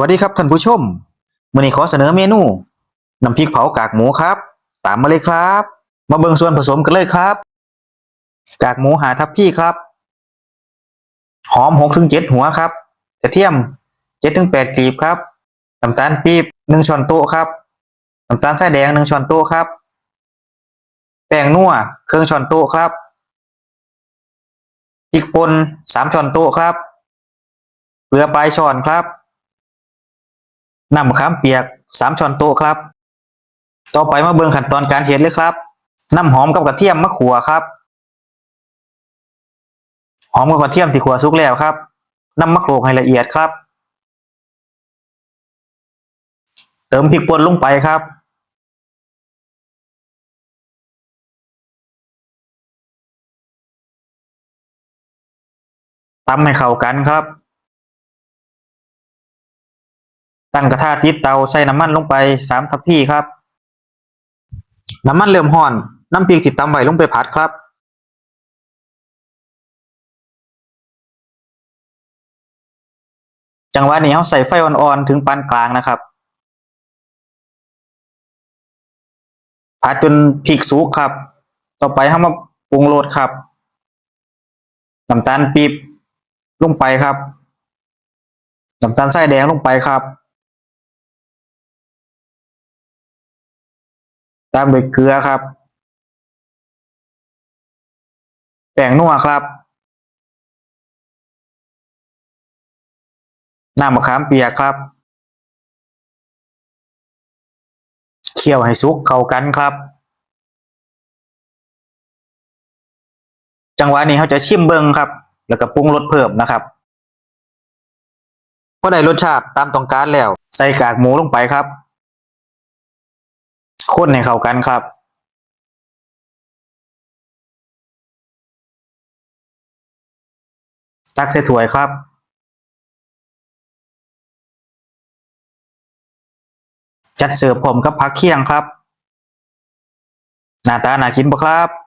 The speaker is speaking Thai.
วัสดีครับท่านผู้ชมมื้อนี้ขอเสนอเมนูน้ำพริกเผากากหมูครับ ตามมาเลยครับ มาเบิ่งส่วนผสมกันเลยครับ กากหมูหาทับพี่ครับ หอม6ถึง7หัวครับ กระเทียม7ถึง8กลีบครับน้ำตาลปี๊บ1ช้อนโต๊ะครับน้ำตาลทรายแดง1ช้อนโต๊ะครับ แป้งนัวครึ่งช้อนโต๊ะครับพริกป่น3ช้อนโต๊ะครับเกลือปลายช้อนครับ น้ำมะขามเปียกสามช้อนโต๊ะครับ ต่อไปมาเบิ่งขั้นตอนการเฮ็ดเลยครับน้ำหอมกับกระเทียมมะขัวครับ หอมกับกระเทียมที่ขัวสุกแล้วครับน้ำมะโขลกให้ละเอียดครับ เติมพริกป่นลงไปครับ ตำให้เข้ากันครับ ตั้งกระทะติดเตาใส่น้ำมันลงไปสามทัพพีครับ น้ำมันเริ่มร้อน น้ำพริกที่ตำไว้ลงไปผัดครับ จังหวะนี้เราใส่ไฟอ่อนๆ ถึงปานกลางนะครับ ผัดจนพริกสุกครับ ต่อไปเรามาปรุงรสครับน้ำตาลปี๊บลงไปครับน้ำตาลทรายแดงลงไปครับ ตามด้วยเกลือครับ แป้งนัวครับ น้ำมะขามเปียกครับ เคี่ยวให้สุกเข้ากันครับ จังหวะนี้เขาจะชิมเบิงครับ แล้วก็ปรุงรสเพิ่มนะครับพอได้รสชาติตามต้องการแล้ว ใส่กากหมูลงไปครับ คนให้เข้ากันครับตักใส่ถ้วยครับ จัดเสิร์ฟผมกับผักเคียงครับ หน้าตาน่ากินปะครับ